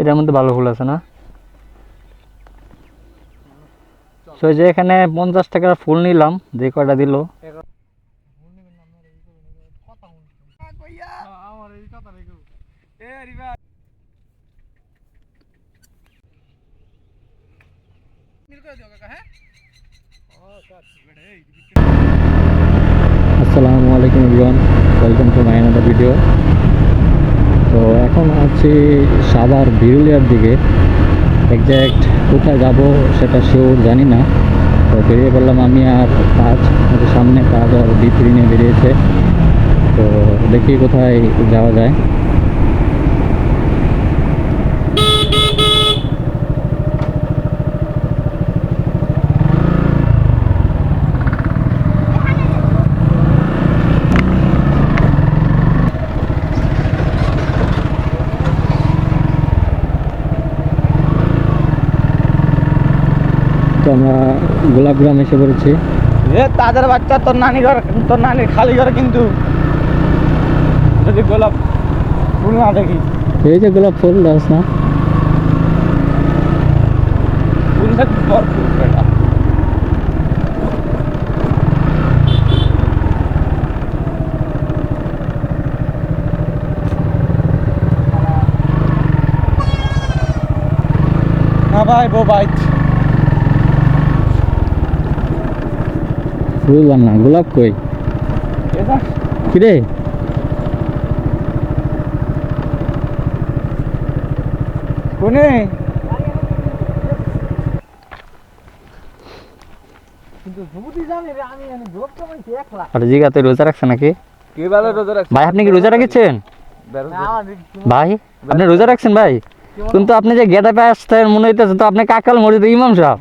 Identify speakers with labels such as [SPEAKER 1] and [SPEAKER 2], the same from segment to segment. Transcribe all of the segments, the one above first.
[SPEAKER 1] এটার মধ্যে ভালো ফুল আছে না তো যে এখানে পঞ্চাশ টাকার ফুল নিলাম যে কয়টা দিল আসসালামু আলাইকুম Ivan welcome to my video তো এখন আছি সাদার বিরুলিয়ার দিকে একজ্যাক্ট কোথায় যাব সেটা শিওর জানি না তো বেরিয়ে পড়লাম আমি আর কাজ সামনে কাজ আর নিয়ে বেরিয়েছে তো দেখি কোথায় যাওয়া যায় আমরা গোলাপগ্রাম এসে পড়েছি
[SPEAKER 2] এ তাদের বাচ্চা তোর নানি ঘর তোর নানির খালি ঘর কিন্তু যদি গোলাপ ফুল না দেখি
[SPEAKER 1] এই যে গোলাপ ফুল দাস না
[SPEAKER 2] ফুল ভাই Bye, bye, bye.
[SPEAKER 1] বুঝলাম না গোলাপ কই কিরে কোনে রোজা রাখছে নাকি আপনি কি রোজা রাখেছেন ভাই আপনি রোজা রাখছেন ভাই কিন্তু আপনি যে গেদা পায়ে আসতেন মনে হইতেছে তো আপনি কাকাল মরিতে ইমাম সাহেব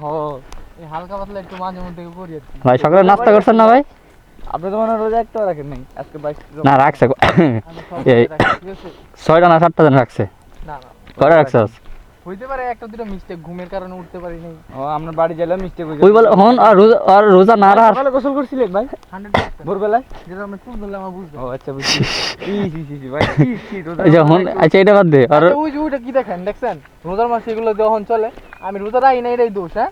[SPEAKER 2] হালকা পাতলা একটু মাঝে মধ্যে করি
[SPEAKER 1] ভাই সকালে নাস্তা করছেন না ভাই
[SPEAKER 2] আপনি তো মনে রোজা রাখেন নাই আজকে
[SPEAKER 1] বাইশ না রাখছে এই ছয়টা না সাতটা রাখছে না না রাখছে
[SPEAKER 2] হইতে পারে একটা দুটো মিস্টেক ঘুমের কারণে উঠতে পারি নাই ও আমরা বাড়ি মিস্টেক হইছে
[SPEAKER 1] ওই বলে হন আর রোজা আর রোজা না
[SPEAKER 2] গোসল ভাই ভোরবেলা যেটা আমি খুব আমি ও আচ্ছা বুঝছি
[SPEAKER 1] ই ভাই কি কি রোজা আচ্ছা হন আচ্ছা এটা বাদ দে
[SPEAKER 2] আর আচ্ছা, ওই যে ওইটা কি দেখেন দেখছেন রোজার মাসে এগুলো যখন চলে আমি রোজা রাই না এটাই দোষ হ্যাঁ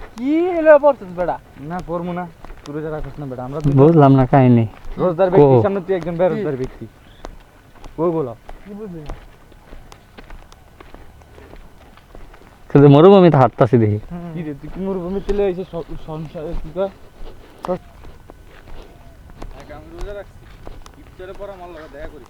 [SPEAKER 2] কি হলো পড়ছিস বেড়া না পড়মু না তুই না বেড়া আমরা বুঝলাম না রোজদার সামনে তুই একজন বেরোজদার ব্যক্তি ও বলো কি বুঝলি
[SPEAKER 1] শুধু মরুভূমিতে হাঁটতাছি দেখি
[SPEAKER 2] কি রে তুই কি চলে কি দেখা করিস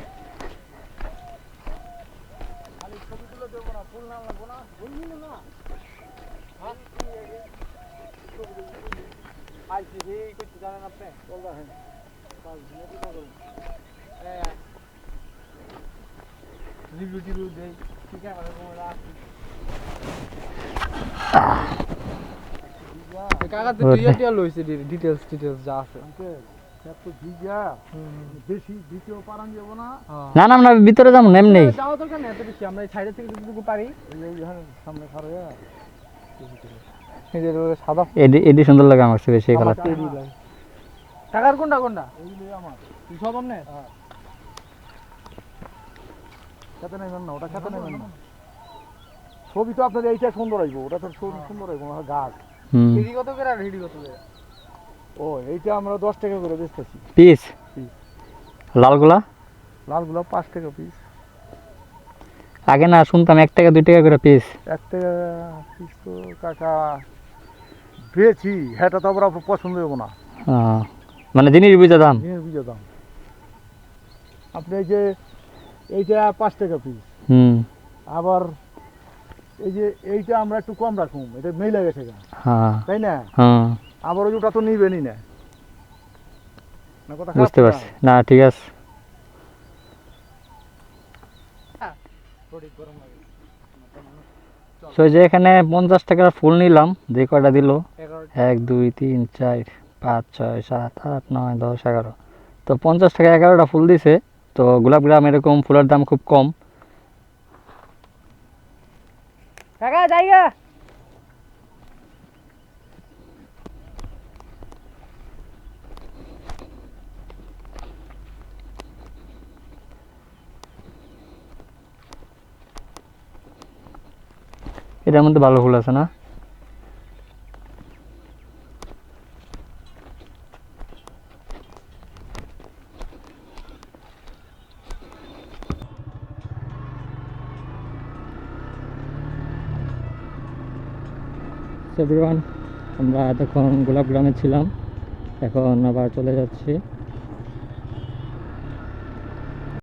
[SPEAKER 1] না না ভিতরে যাবো নেম নেই এত
[SPEAKER 2] বেশি আমরা পারি সামনে
[SPEAKER 1] সাদা এডি সুন্দর লাগে আমার বেশি কালার
[SPEAKER 2] টাকার কোনটা কোনটা আমার সব আমনে হ্যাঁ। না ওটা খেতে নেবেন না ছবি তো আপনাদের এইটা সুন্দর ওটা তো হ্যাঁ। সুন্দর গাছ হিডি কত করে আর হিডি কত করে ও এইটা আমরা দশ টাকা করে বেচতেছি
[SPEAKER 1] পিস লালগুলা
[SPEAKER 2] লালগুলা পাঁচ টাকা পিস
[SPEAKER 1] আগে না শুনতাম এক টাকা দুই টাকা করে পিস
[SPEAKER 2] এক টাকা পিস তো কাকা পেয়েছি হ্যাঁ তো পছন্দ হবো না
[SPEAKER 1] হ্যাঁ মানে জিনিস বুঝে দাম
[SPEAKER 2] জিনিস বুঝে দাম আপনি এই যে এইটা পাঁচ টাকা পিস হুম আবার এই যে এইটা আমরা একটু কম রাখুম এটা মেই লাগে সেটা হ্যাঁ তাই না হ্যাঁ আবার ওটা তো নিবেনই না
[SPEAKER 1] বুঝতে পারছি না ঠিক আছে তো যে এখানে পঞ্চাশ টাকার ফুল নিলাম যে কয়টা দিল এক দুই তিন চার পাঁচ ছয় সাত আট নয় দশ এগারো তো পঞ্চাশ টাকা এগারোটা ফুল দিছে তো গোলাপ গ্রাম এরকম ফুলের দাম খুব কম এটার মধ্যে ভালো ফুল আছে না এভরিওয়ান আমরা এতক্ষণ গোলাপগ্রামে ছিলাম এখন আবার চলে যাচ্ছি